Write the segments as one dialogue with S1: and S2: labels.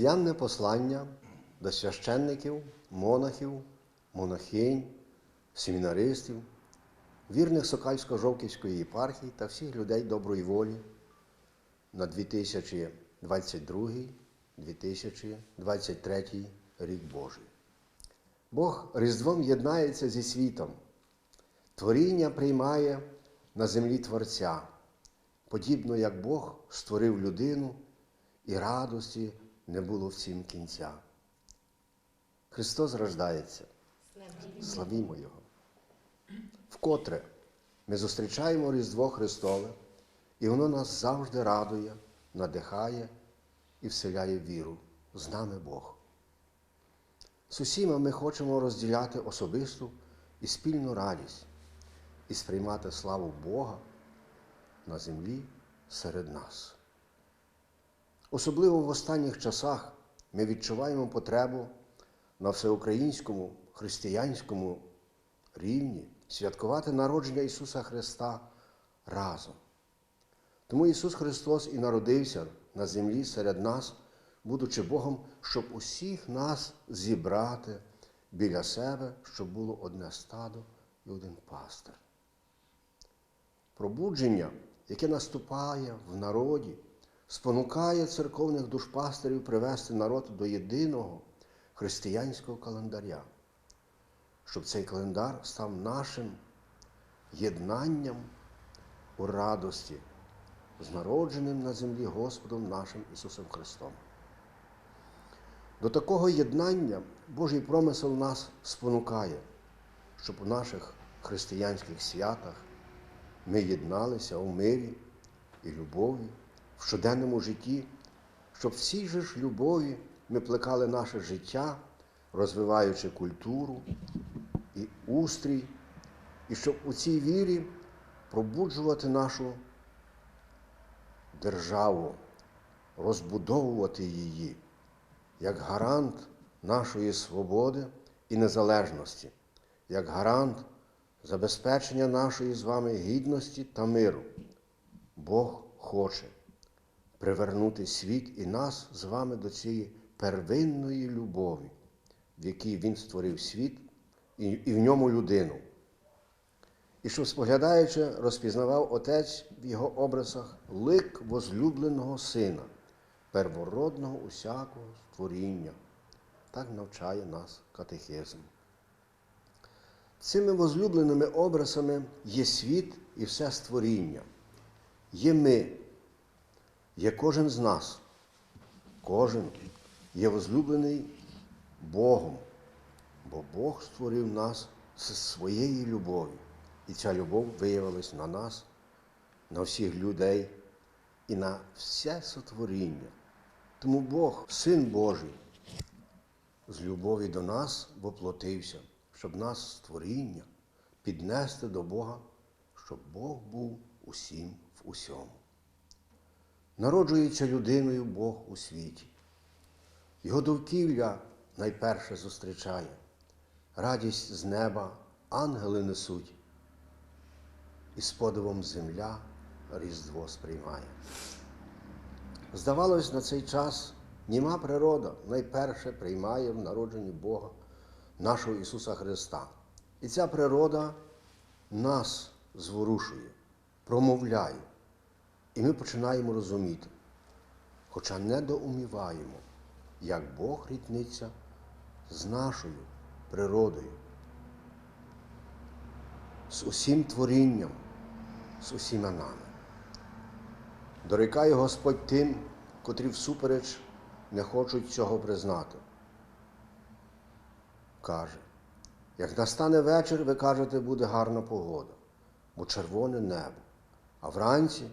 S1: Різдвяне послання до священників, монахів, монахинь, семінаристів, вірних Сокальсько-Жовківської єпархії та всіх людей доброї волі на 2022-2023 рік Божий. Бог Різдвом єднається зі світом. Творіння приймає на землі Творця, подібно як Бог створив людину і радості не було всім кінця. Христос рождається. Славімо Його. Вкотре ми зустрічаємо Різдво Христове, і воно нас завжди радує, надихає і вселяє віру. З нами Бог. З усіма ми хочемо розділяти особисту і спільну радість і сприймати славу Бога на землі серед нас. Особливо в останніх часах ми відчуваємо потребу на всеукраїнському християнському рівні святкувати народження Ісуса Христа разом. Тому Ісус Христос і народився на землі серед нас, будучи Богом, щоб усіх нас зібрати біля себе, щоб було одне стадо і один пастир. Пробудження, яке наступає в народі, спонукає церковних душпастерів привести народ до єдиного християнського календаря, щоб цей календар став нашим єднанням у радості з народженим на землі Господом нашим Ісусом Христом. До такого єднання Божий промисел нас спонукає, щоб у наших християнських святах ми єдналися у мирі і любові в щоденному житті, щоб в цій же ж любові ми плекали наше життя, розвиваючи культуру і устрій, і щоб у цій вірі пробуджувати нашу державу, розбудовувати її як гарант нашої свободи і незалежності, як гарант забезпечення нашої з вами гідності та миру. Бог хоче привернути світ і нас з вами до цієї первинної любові, в якій Він створив світ і, в ньому людину. І щоб, споглядаючи, розпізнавав Отець в його образах лик возлюбленого Сина, первородного усякого створіння. Так навчає нас катехизм. Цими возлюбленими образами є світ і все створіння. Є ми, є кожен з нас. Кожен є возлюблений Богом, бо Бог створив нас з своєї любові. І ця любов виявилась на нас, на всіх людей і на все сотворіння. Тому Бог, Син Божий, з любові до нас воплотився, щоб нас створіння піднести до Бога, щоб Бог був усім в усьому. Народжується людиною Бог у світі. Його довкілля найперше зустрічає, радість з неба ангели несуть, і з подивом земля Різдво сприймає. Здавалось, на цей час німа природа найперше приймає в народженні Бога, нашого Ісуса Христа. І ця природа нас зворушує, промовляє. І ми починаємо розуміти, хоча недоуміваємо, як Бог рідниться з нашою природою, з усім творінням, з усіма нами. Дорікає Господь тим, котрі всупереч не хочуть цього признати. Каже, як настане вечір, ви кажете, буде гарна погода, бо червоне небо, а вранці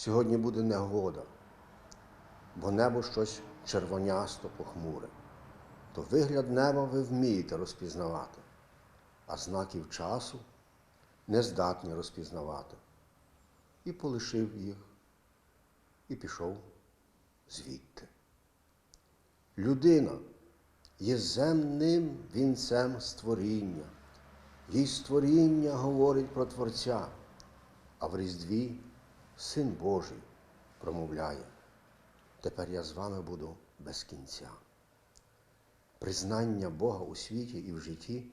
S1: сьогодні буде негода, бо небо щось червонясто похмуре. То вигляд неба ви вмієте розпізнавати, а знаків часу не здатні розпізнавати. І полишив їх, і пішов звідти. Людина є земним вінцем створіння. Їй створіння говорить про Творця, а в Різдві Син Божий промовляє. Тепер я з вами буду без кінця. Признання Бога у світі і в житті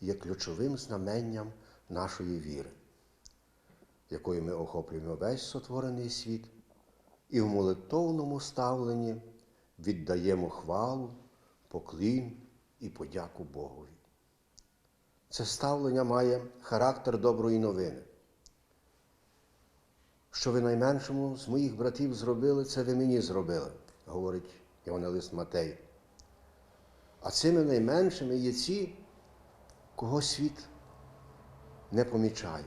S1: є ключовим знаменням нашої віри, якою ми охоплюємо весь сотворений світ і в молитовному ставленні віддаємо хвалу, поклін і подяку Богові. Це ставлення має характер доброї новини. Що ви найменшому з моїх братів зробили, це ви мені зробили, говорить Євангелист Матей. А цими найменшими є ці, кого світ не помічає,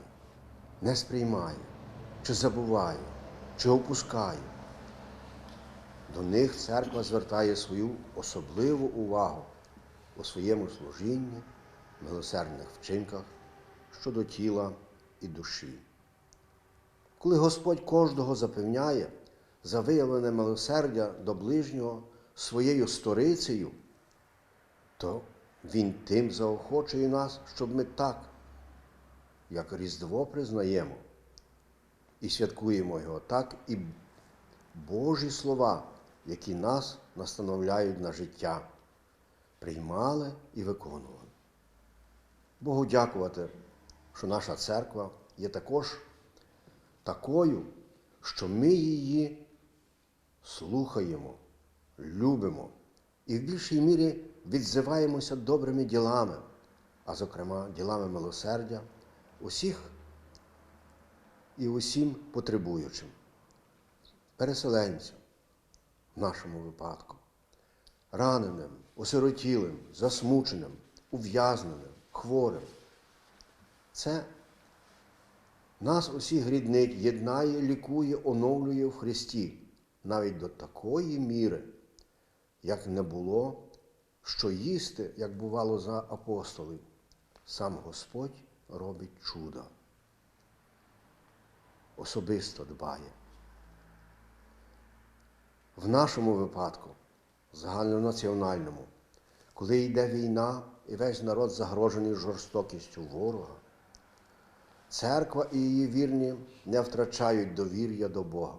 S1: не сприймає, чи забуває, чи опускає. До них церква звертає свою особливу увагу у своєму служінні, милосердних вчинках щодо тіла і душі. Коли Господь кожного запевняє за виявлене милосердя до ближнього своєю сторицею, то Він тим заохочує нас, щоб ми так, як Різдво признаємо і святкуємо його, так і Божі слова, які нас настановляють на життя, приймали і виконували. Богу дякувати, що наша церква є також такою, що ми її слухаємо, любимо і в більшій мірі відзиваємося добрими ділами, а зокрема ділами милосердя усіх і усім потребуючим, переселенцям в нашому випадку, раненим, осиротілим, засмученим, ув'язненим, хворим. Це нас усіх ріднить, єднає, лікує, оновлює в Христі, навіть до такої міри, як не було, що їсти, як бувало за апостолів, сам Господь робить чудо. Особисто дбає. В нашому випадку, загальнонаціональному, коли йде війна і весь народ загрожений жорстокістю ворога, Церква і її вірні не втрачають довір'я до Бога.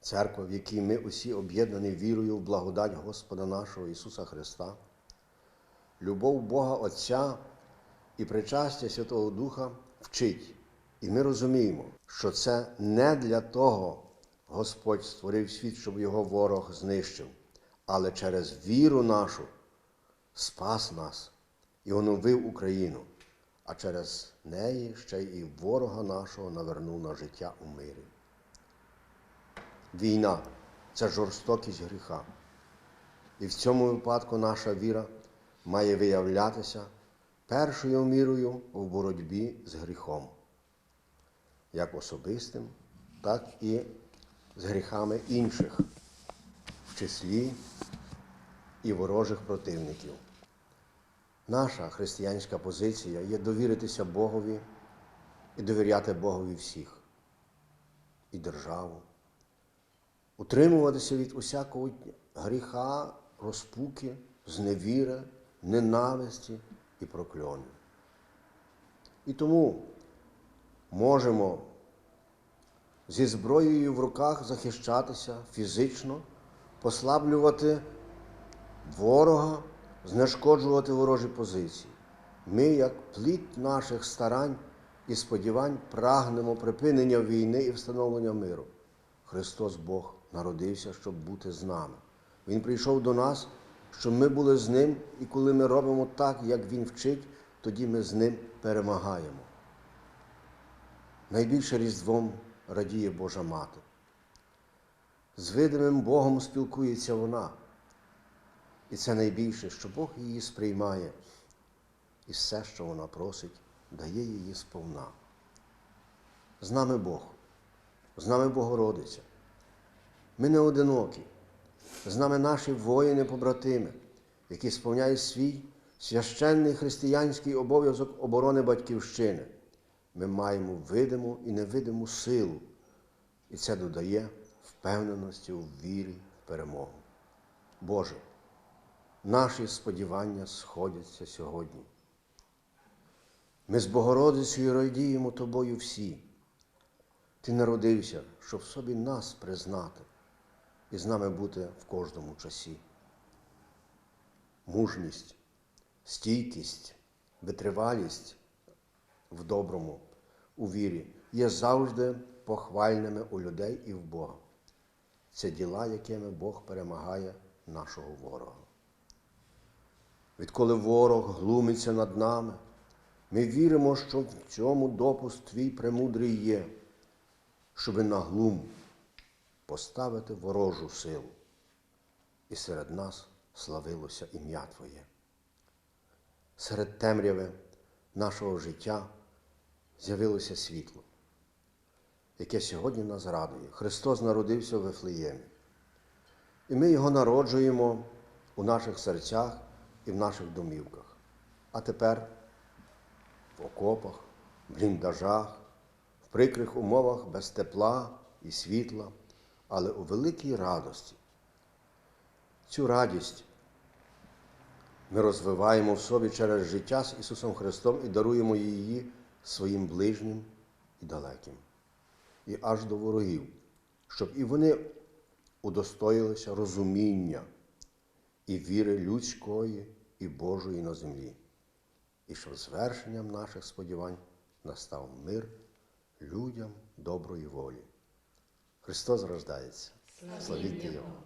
S1: Церква, в якій ми усі об'єднані вірою в благодать Господа нашого Ісуса Христа, любов Бога Отця і причастя Святого Духа вчить. І ми розуміємо, що це не для того Господь створив світ, щоб його ворог знищив, але через віру нашу спас нас і оновив Україну а через неї ще й ворога нашого навернув на життя у мирі. Війна це жорстокість гріха. І в цьому випадку наша віра має виявлятися першою мірою в боротьбі з гріхом, як особистим, так і з гріхами інших, в числі і ворожих противників. Наша християнська позиція є довіритися Богові і довіряти Богові всіх, і державу, утримуватися від усякого гріха, розпуки, зневіри, ненависті і прокльонів. І тому можемо зі зброєю в руках захищатися фізично, послаблювати ворога знешкоджувати ворожі позиції. Ми, як плід наших старань і сподівань, прагнемо припинення війни і встановлення миру. Христос Бог народився, щоб бути з нами. Він прийшов до нас, щоб ми були з Ним, і коли ми робимо так, як Він вчить, тоді ми з Ним перемагаємо. Найбільше Різдвом радіє Божа Мати. З видимим Богом спілкується вона. І це найбільше, що Бог її сприймає, і все, що вона просить, дає її сповна. З нами Бог, з нами Богородиця. Ми не одинокі, з нами наші воїни-побратими, які сповняють свій священний християнський обов'язок оборони Батьківщини. Ми маємо видиму і невидиму силу, і це додає впевненості у вірі в перемогу. Боже наші сподівання сходяться сьогодні. Ми з Богородицею радіємо тобою всі. Ти народився, щоб в собі нас признати, і з нами бути в кожному часі. Мужність, стійкість, витривалість в доброму, у вірі є завжди похвальними у людей і в Бога. Це діла, якими Бог перемагає нашого ворога. Відколи ворог глумиться над нами, ми віримо, що в цьому допуск твій премудрий є, щоби на глум поставити ворожу силу, і серед нас славилося ім'я Твоє. Серед темряви нашого життя з'явилося світло, яке сьогодні нас радує. Христос народився в Вифлеємі. І ми його народжуємо у наших серцях і в наших домівках. А тепер в окопах, в бліндажах, в прикрих умовах без тепла і світла, але у великій радості. Цю радість ми розвиваємо в собі через життя з Ісусом Христом і даруємо її своїм ближнім і далеким, і аж до ворогів, щоб і вони удостоїлися розуміння і віри людської і Божої на землі, і щоб звершенням наших сподівань настав мир людям доброї волі. Христос рождається. Славіть Його!